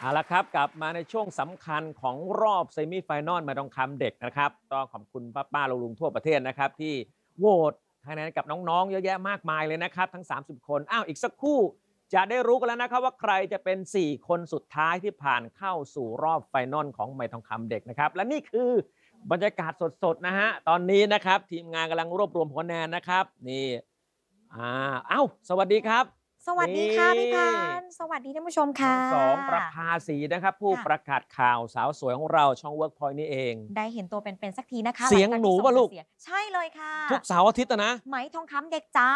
เอาละครับ กลับมาในช่วงสำคัญของรอบเซมิไฟแนอลมาทองคำเด็กนะครับต้องขอบคุณป้าป้าๆลุงๆทั่วประเทศนะครับ ที่โหวตคะแนนกับน้องๆ เยอะแยะมากมายเลยนะครับ ทั้ง 30 คน อ้าว อีกสักครู่ จะได้รู้กันแล้วนะครับว่าใครจะเป็น 4 คนสุดท้ายที่ผ่านเข้าสู่รอบไฟนอลของไมทองคำเด็กนะครับ และนี่คือบรรยากาศสดๆนะฮะตอนนี้นะครับ ทีมงานกำลังรวบรวมคะแนนนะครับ นี่อ่าเอ้า สวัสดีครับ สวัสดีค่ะนี่พี่พันธ์สวัสดีท่านผู้ชมค่ะสองประภาสีนะครับ ผู้ค่ะประกาศข่าวสาวสวยของเราช่อง Workpoint นี่เอง ได้เห็นตัวเป็นๆสักทีนะคะ เสียงลัจากหนูที่ปะลูกส่งเสียงใช่เลยค่ะ ทุกเสาร์อาทิตย์อะนะ ไหมทองคำเด็กจ้า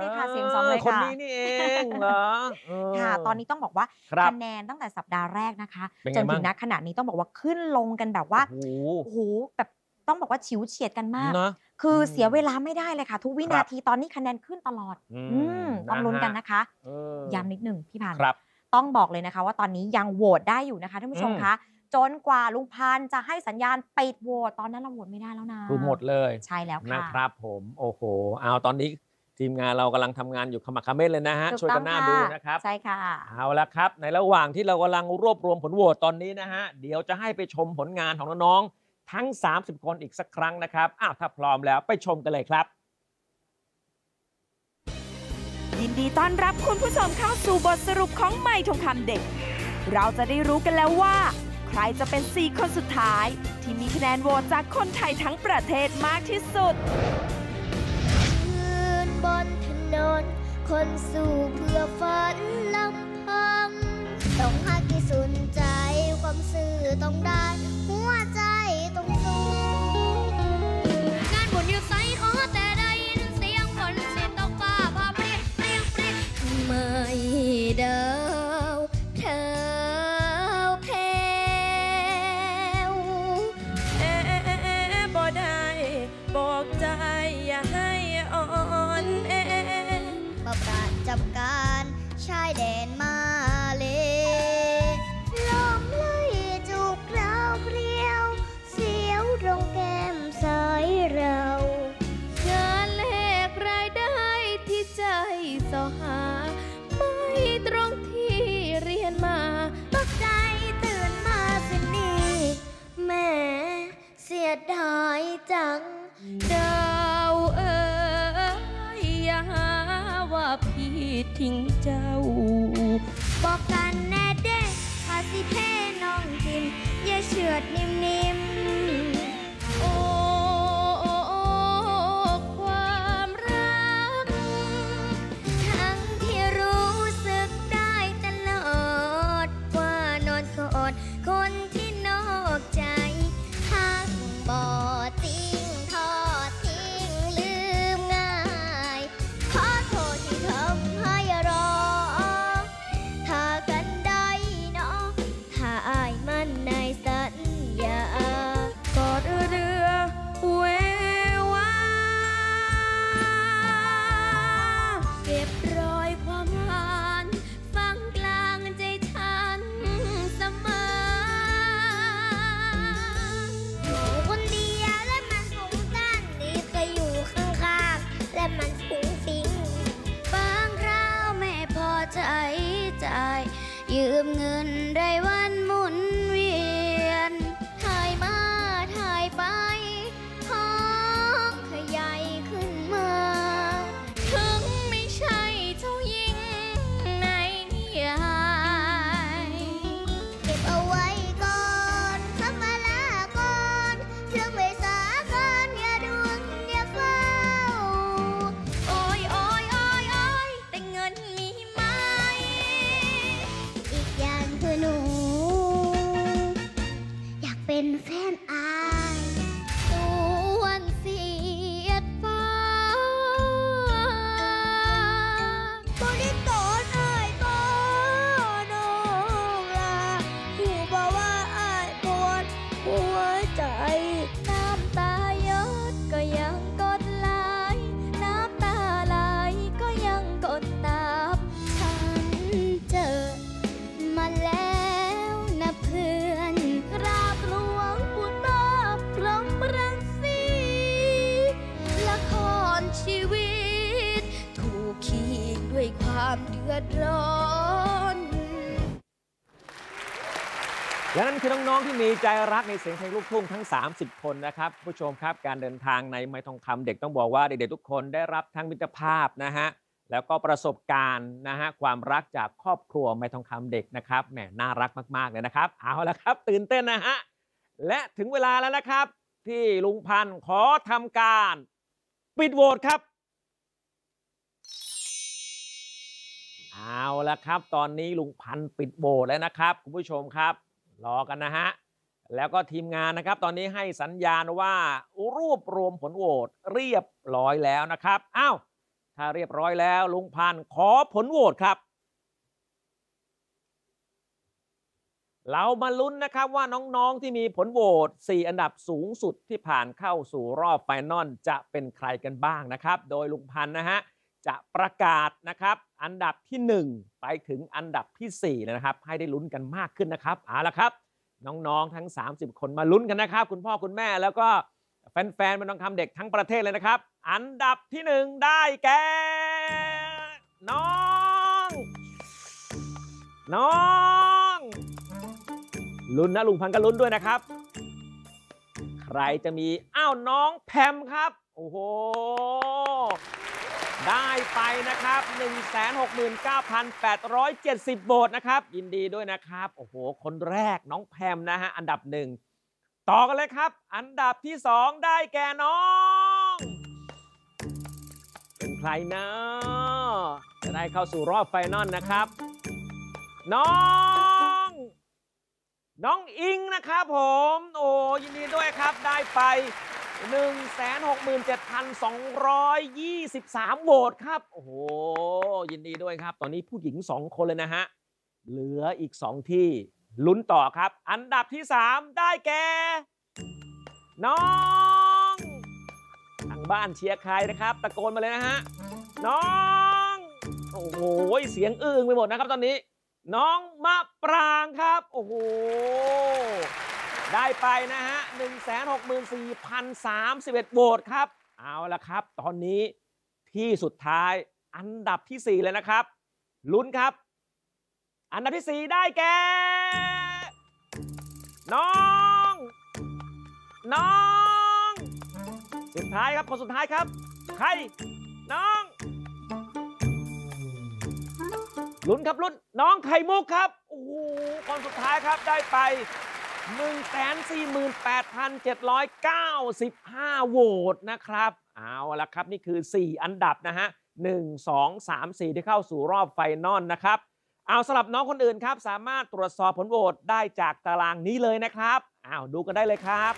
นี่ค่ะเสียงสองเลยคนค่ะนี้นี่เองเหรอเค่ะ ตอนนี้ต้องบอกว่าครับคะแนนตั้งแต่สัปดาห์แรกนะคะเป็นไงจนถึบ้างงณขณะนี้ต้องบอกว่าขึ้นลงกันแบบว่าโอ้โหโอ้โหแบบต้องบอกว่าฉิวเฉียดกันมากนะ คือมเสียเวลาไม่ได้เลยค่ะ ทุกวิครันาบทีตอนนี้คะแนนขึ้นตลอดอืมอืมต้องลุ้นกันนะคะเออย้ำนิดหนึ่งพี่พันธ์ครับต้องบอกเลยนะคะว่าตอนนี้ยังโหวตได้อยู่นะคะท่านผู้ชมอืมคะจนกว่าลุงพันธ์จะให้สัญญาณปิดโหวตตอนนั้นเราโหวตไม่ได้แล้วนะคือหมดเลยใช่แล้วค่ะนะครับผมโอ้โห เอาตอนนี้ทีมงานเรากำลังทำงานอยู่ขมักเขม้นเลยนะฮะถูกช่วยต้กัอนงหน้าค่ะดูนะครับใช่ค่ะเอาละครับ ในระหว่างที่เรากำลังรวบรวมผลโหวตตอนนี้นะฮะเดี๋ยวจะให้ไปชมผลงานของน้องๆ ทั้ง 30 คนอีกสักครั้งนะครับอ้าวถ้าพร้อมแล้วไปชมกันเลยครับ ยินดีต้อนรับคุณผู้ชมเข้าสู่บทสรุปของใหม่ทองคำเด็ก เราจะได้รู้กันแล้วว่า ใครจะเป็น 4 คนสุดท้าย ที่มีคะแนนโหวตจากคนไทยทั้งประเทศมากที่สุด ยืนบนถนน คนสู่เพื่อฝันลำพัง ต้องหาที่สุนใจความสื่อต้องได้ หัวใจ ด และนั่นคือน้อง ๆ ที่มีใจรักในเสียงเพลงลูกทุ่งทั้ง 30 คนนะครับผู้ชมครับการเดินทางในไม้ทองคำเด็กต้องบอกว่าเด็กๆทุกคนได้รับทั้งมิตรภาพนะฮะแล้วก็ประสบการณ์นะฮะความรักจากครอบครัวไม้ทองคำเด็กนะครับแหมน่ารักมากๆเลยนะครับเอาละครับ ตื่นเต้นนะฮะและถึงเวลาแล้วนะครับ ที่ลุงพันธ์ขอทำการ ปิดโหวตครับเอาละครับ ตอนนี้ลุงพันธ์ปิดโบสถ์แล้วนะครับ คุณผู้ชมครับ รอกันนะฮะ แล้วก็ทีมงานนะครับ ตอนนี้ให้สัญญาณว่ารวบรวมผลโหวตเรียบร้อยแล้วนะครับอ้าวถ้าเรียบร้อยแล้วลุงพันขอผลโหวตครับ เรามาลุ้นนะครับว่าน้องๆที่มีผลโหวต4 อันดับสูงสุดที่ผ่านเข้าสู่รอบไฟนอลจะเป็นใครกันบ้างนะครับ โดยลุงพันนะฮะ จะประกาศนะครับ อันดับที่ 1 ไปถึงอันดับทีสี่4นะครับ ให้ได้ลุ้นกันมากขึ้นนะครับเอาละครับ น้องๆทั้ง 30 คนมาลุ้นกันนะครับ คุณพ่อคุณแม่แล้วก็แฟนๆมันต้องคำเด็กทั้งประเทศเลยนะครับ อันดับที่ 1 ได้แก่น้อง น้องลุ้นนะลุงพันธ์ก็ลุ้นด้วยนะครับ ใครจะมีอ้าวน้องแพมครับ โอ้โห ได้ไปนะครับ 169,870โหวตนะครับ ยินดีด้วยนะครับ โอ้โห คนแรกน้องแพมนะฮะ อันดับหนึ่ง ต่อกันเลยครับ อันดับที่2ได้แก่น้อง เป็นใครนะจะได้เข้าสู่รอบไฟนอลนะครับ น้อง น้องอิงนะครับผม โอ้ยินดีด้วยครับ ได้ไป 167,223 โหวตครับ โอ้โห ยินดีด้วยครับ ตอนนี้ผู้หญิง 2 คนเลยนะฮะ เหลืออีก 2 ที่ลุ้นต่อครับ อันดับที่ 3 ได้แก่ น้องทางบ้านเชียร์ใครนะครับ ตะโกนมาเลยนะฮะ น้อง โอ้โห เสียงอึ้งไปหมดนะครับตอนนี้ น้องมะปรางครับ โอ้โห ได้ไปนะฮะ 164,031 โหวตครับ เอาละครับ ตอนนี้ที่สุดท้ายอันดับที่ 4 เลยนะครับ ลุ้นครับ อันดับที่ 4 ได้แก่ น้อง น้อง สุดท้ายครับ คนสุดท้ายครับ ใคร น้อง ลุ้นครับลุ้นน้องไข่มุกครับ โอ้โหคนสุดท้ายครับได้ไป 148,795 โหวตนะครับ เอาละครับนี่คือ 4 อันดับนะฮะ 1 2 3 4 ที่เข้าสู่รอบไฟนอลนะครับ เอาสำหรับน้องคนอื่นครับ สามารถตรวจสอบผลโหวตได้จากตารางนี้เลยนะครับอ้าวดูกันได้เลยครับ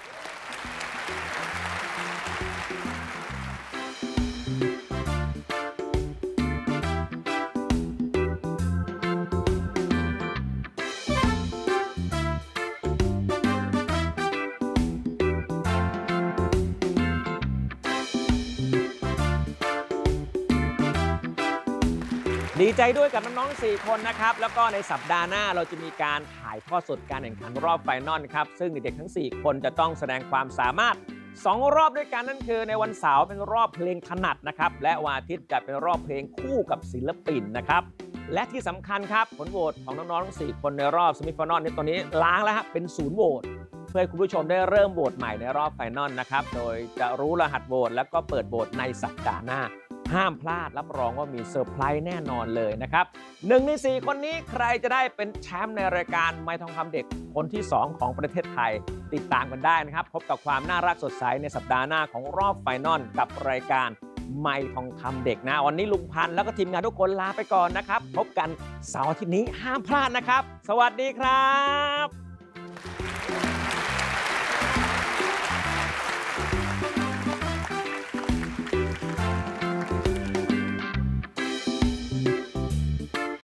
ดีใจด้วยกับน้องๆ4คนนะครับ แล้วก็ในสัปดาห์หน้าเราจะมีการถ่ายทอดสดการแข่งขันรอบไฟนอลครับ ซึ่งเด็กๆทั้ง 4 คนจะต้องแสดงความสามารถ 2 รอบด้วยกันนั่นคือในวันเสาร์เป็นรอบเพลงถนัดนะครับ และวันอาทิตย์จะเป็นรอบเพลงคู่กับศิลปินนะครับและที่สำคัญครับ ผลโหวตของน้องๆทั้ง4คนในรอบซมิฟานอลนี้ตอนนี้ล้างแล้วครับเป็นศูนย์โหวตเพื่อให้คุณผู้ชมได้เริ่มโหวตใหม่ในรอบไฟนอลนะครับ โดยจะรู้รหัสโหวตแล้วก็เปิดโหวตในสัปดาห์หน้า ห้ามพลาดรับรองว่ามีเซอร์ไพรส์แน่นอนเลยนะครับหนึ่งใน 4 คนนี้ใครจะได้เป็นแชมป์ในรายการไม้ทองคำเด็กคนที่ 2 ของประเทศไทย ติดตามกันได้นะครับ พบกับความน่ารักสดใสในสัปดาห์หน้าของรอบไฟนอลกับรายการไม้ทองคำเด็กนะ วันนี้ลุงพันธ์แล้วก็ทีมงานทุกคนลาไปก่อนนะครับ พบกันเสาร์อาทิตย์นี้ห้ามพลาดนะครับ สวัสดีครับ